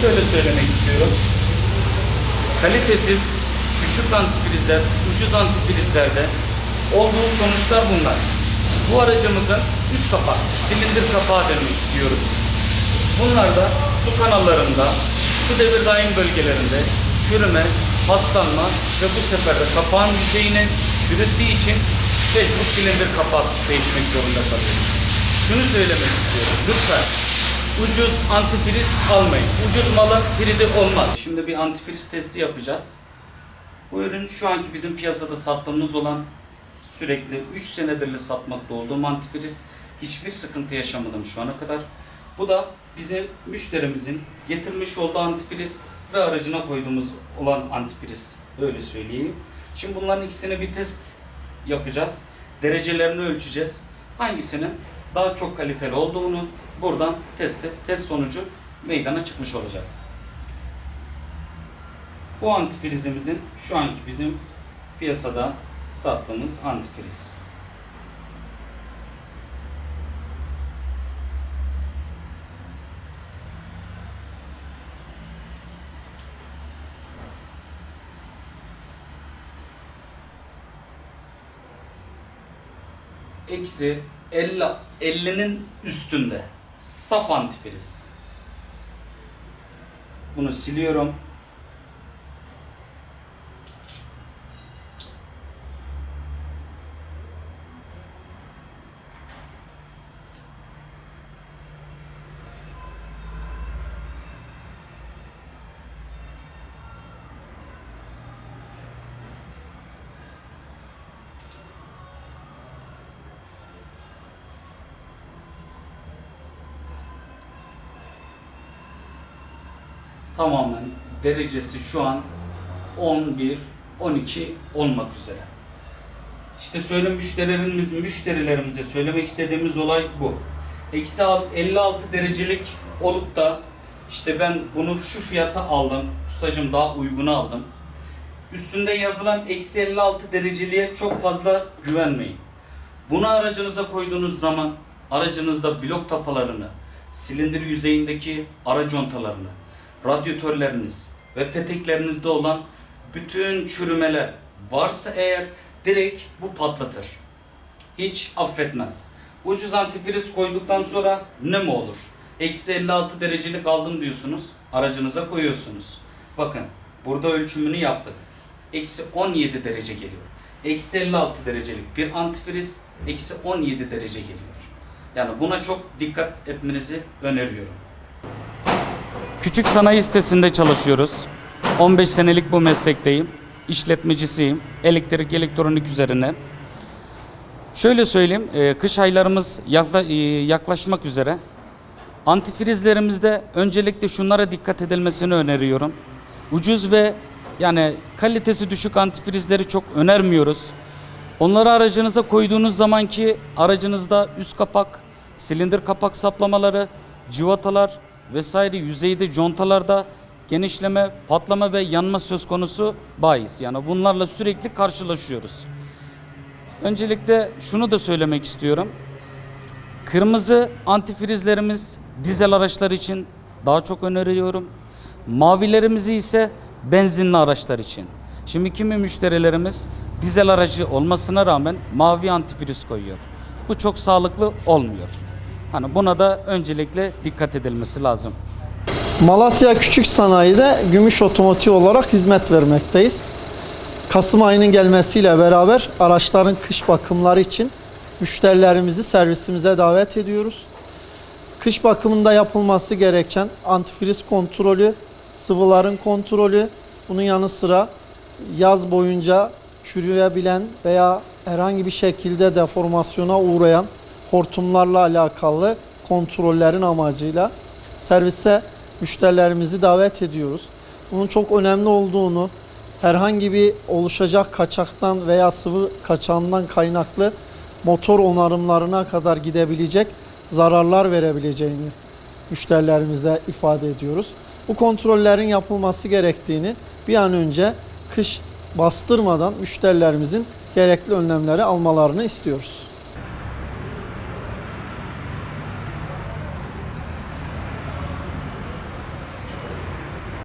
söylemek istiyorum. Kalitesiz, düşük antifrizler, ucuz antifrizlerde olduğu sonuçlar bunlar. Bu aracımızın üst kapak, silindir kapağı demek istiyoruz. Bunlar da su kanallarında, su devir daim bölgelerinde çürüme, paslanma ve bu sefer de kapağın yüzeyini çürüttüğü için mecbur silindir kapağı değişmek zorunda kalıyoruz. Şunu söylemek istiyorum. Lütfen ucuz antifriz almayın. Ucuz malın fridi olmaz. Şimdi bir antifriz testi yapacağız. Bu ürün şu anki bizim piyasada sattığımız olan sürekli 3 senedirli satmakta olduğum antifriz. Hiçbir sıkıntı yaşamadım şu ana kadar. Bu da bizim müşterimizin getirmiş olduğu antifriz ve aracına koyduğumuz olan antifriz. Öyle söyleyeyim. Şimdi bunların ikisini bir test yapacağız. Derecelerini ölçeceğiz. Hangisinin daha çok kaliteli olduğunu buradan testi, test sonucu meydana çıkmış olacak. Bu antifrizimizin şu anki bizim piyasada sattığımız antifriz. Eksi 50 50'nin üstünde. Saf antifriz. Bunu siliyorum. Tamamen derecesi şu an 11, 12 olmak üzere. İşte söyle müşterilerimiz, müşterilerimize söylemek istediğimiz olay bu. Eksi al- 56 derecelik olup da işte ben bunu şu fiyata aldım, ustacım daha uygunu aldım. Üstünde yazılan eksi 56 dereceliğe çok fazla güvenmeyin. Bunu aracınıza koyduğunuz zaman aracınızda blok tapalarını, silindir yüzeyindeki ara contalarını, radyatörleriniz ve peteklerinizde olan bütün çürümeler varsa eğer direkt bu patlatır. Hiç affetmez. Ucuz antifriz koyduktan sonra ne mi olur? Eksi 56 derecelik aldım diyorsunuz. Aracınıza koyuyorsunuz. Bakın burada ölçümünü yaptık. Eksi 17 derece geliyor. Eksi 56 derecelik bir antifriz eksi 17 derece geliyor. Yani buna çok dikkat etmenizi öneriyorum. Küçük sanayi sitesinde çalışıyoruz. 15 senelik bu meslekteyim. İşletmecisiyim. Elektrik, elektronik üzerine. Şöyle söyleyeyim, e, kış aylarımız e, yaklaşmak üzere. Antifrizlerimizde öncelikle şunlara dikkat edilmesini öneriyorum. Ucuz ve yani kalitesi düşük antifrizleri çok önermiyoruz. Onları aracınıza koyduğunuz zaman ki aracınızda üst kapak, silindir kapak saplamaları, civatalar vesaire yüzeyde contalarda genişleme, patlama ve yanma söz konusu bahis. Yani bunlarla sürekli karşılaşıyoruz. Öncelikle şunu da söylemek istiyorum. Kırmızı antifrizlerimiz dizel araçlar için daha çok öneriyorum. Mavilerimizi ise benzinli araçlar için. Şimdi kimi müşterilerimiz dizel aracı olmasına rağmen mavi antifriz koyuyor. Bu çok sağlıklı olmuyor. Hani buna da öncelikle dikkat edilmesi lazım. Malatya Küçük Sanayi'de Gümüş Otomotiv olarak hizmet vermekteyiz. Kasım ayının gelmesiyle beraber araçların kış bakımları için müşterilerimizi servisimize davet ediyoruz. Kış bakımında yapılması gereken antifriz kontrolü, sıvıların kontrolü, bunun yanı sıra yaz boyunca çürüyebilen veya herhangi bir şekilde deformasyona uğrayan hortumlarla alakalı kontrollerin amacıyla servise müşterilerimizi davet ediyoruz. Bunun çok önemli olduğunu, herhangi bir oluşacak kaçaktan veya sıvı kaçağından kaynaklı motor onarımlarına kadar gidebilecek zararlar verebileceğini müşterilerimize ifade ediyoruz. Bu kontrollerin yapılması gerektiğini bir an önce kış bastırmadan müşterilerimizin gerekli önlemleri almalarını istiyoruz.